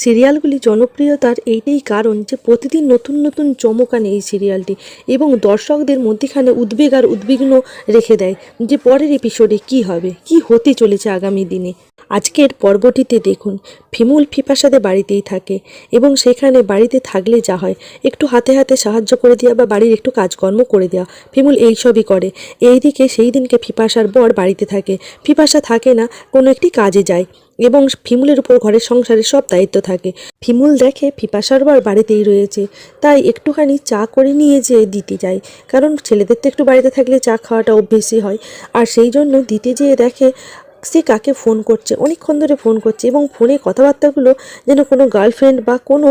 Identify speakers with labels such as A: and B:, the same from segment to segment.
A: সিরিয়ালগুলি জনপ্রিয়তার এইটাই কারণ যে প্রতিদিন নতুন নতুন চমক আনে এই সিরিয়ালটি এবং দর্শকদের মধ্যেখানে উদ্বেগ আর উদ্বিগ্ন রেখে দেয় যে পরের এপিসোডে কি হবে, কি হতে চলেছে আগামী দিনে। আজকের পর্বটিতে দেখুন, ফিমুল ফিফার বাড়িতেই থাকে এবং সেখানে বাড়িতে থাকলে যা হয়, একটু হাতে হাতে সাহায্য করে দেওয়া বা বাড়ির একটু কাজকর্ম করে দেওয়া। ফিমুল এইসবই করে। এইদিকে সেই দিনকে ফিপাসার বর বাড়িতে থাকে। ফিপাসা থাকে না, কোনো একটি কাজে যায়। এবং ফিমুলের উপর ঘরের সংসারের সব দায়িত্ব থাকে। ফিমুল দেখে ফিপাসার বর বাড়িতেই রয়েছে। তাই একটুখানি চা করে নিয়ে যেয়ে দিতে যায়। কারণ ছেলেদের তো একটু বাড়িতে থাকলে চা খাওয়াটা অভ্যেসই হয়। আর সেই জন্য দিতে যেয়ে দেখে সে কাকে ফোন করছে, অনেকক্ষণ ধরে ফোন করছে এবং ফোনে কথাবার্তাগুলো যেন কোনো গার্লফ্রেন্ড বা কোনো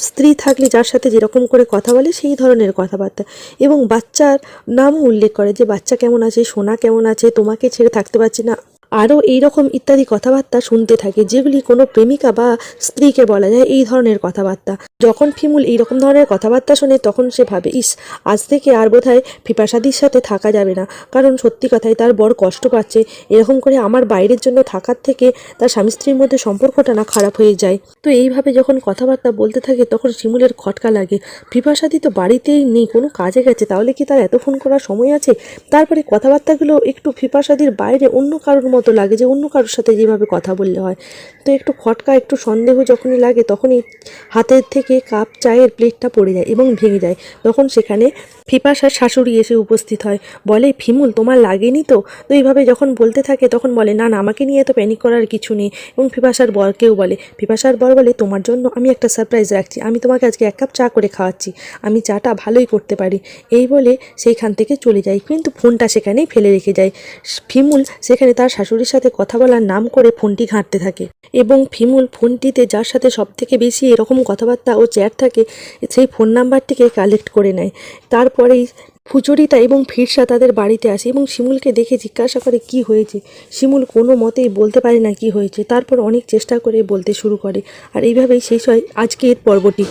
A: স্ত্রী থাকলে যার সাথে যেরকম করে কথা বলে সেই ধরনের কথাবার্তা। এবং বাচ্চার নামও উল্লেখ করে যে, বাচ্চা কেমন আছে? সোনা কেমন আছে? তোমাকে ছেড়ে থাকতে পারছি না। আরও এইরকম ইত্যাদি কথাবার্তা শুনতে থাকে, যেগুলি কোনো প্রেমিকা বা স্ত্রীকে বলা যায় এই ধরনের কথাবার্তা। যখন ফিমুল এই রকম ধরনের কথাবার্তা শোনে, তখন সে ভাবে, ইস, আজ থেকে আর বোধহয় ফিপাসাদির সাথে থাকা যাবে না। কারণ সত্যি কথাই তার বড় কষ্ট পাচ্ছে। এরকম করে আমার বাইরের জন্য থাকার থেকে তার স্বামী স্ত্রীর মধ্যে সম্পর্কটা না খারাপ হয়ে যায়। তো এইভাবে যখন কথাবার্তা বলতে থাকে, তখন শিমুলের খটকা লাগে। ফিপাসাদি তো বাড়িতেই নেই, কোনো কাজে গেছে, তাহলে কি তার এত ফোন করার সময় আছে? তারপরে কথাবার্তাগুলো একটু ফিপাসাদির বাইরে অন্য কারোর মতো লাগে যে অন্য কারোর সাথে যেভাবে কথা বললে হয়। তো একটু খটকা একটু সন্দেহ যখনই লাগে, তখনই হাতের থেকে কাপ চায়ের প্লেটটা পড়ে যায় এবং ভেঙে যায়। তখন সেখানে ফিপাসার শাশুড়ি এসে উপস্থিত হয়। বলে ফিমুল তোমার লাগেনি তো? তো এইভাবে যখন বলতে থাকে, তখন বলে, না না, আমাকে নিয়ে তো প্যানিক করার কিছু নেই। এবং ফিপাসার বরকেও বলে ফিপাসার বর বলে, তোমার জন্য আমি একটা সারপ্রাইজ রাখছি। আমি তোমাকে আজকে এক কাপ চা করে খাওয়াচ্ছি। আমি চাটা ভালোই করতে পারি। এই বলে সেইখান থেকে চলে যায়। কিন্তু ফোনটা সেখানেই ফেলে রেখে যায়। ফিমুল সেখানে তার শাশুড়ির সাথে কথা বলার নাম করে ফোনটি ঘাঁটতে থাকে। এবং ফিমুল ফোনটিতে যার সাথে সব থেকে বেশি এরকম কথাবার্তা ও চ্যাট থাকে, সেই ফোন নাম্বারটিকে কালেক্ট করে নেয়। তারপরেই ফুচুরিতা এবং ফিরসা তাদের বাড়িতে আসে এবং শিমুলকে দেখে জিজ্ঞাসা করে, কি হয়েছে? শিমুল কোনো মতেই বলতে পারে না কি হয়েছে। তারপর অনেক চেষ্টা করে বলতে শুরু করে। আর এইভাবেই শেষ হয় আজকের পর্বটি।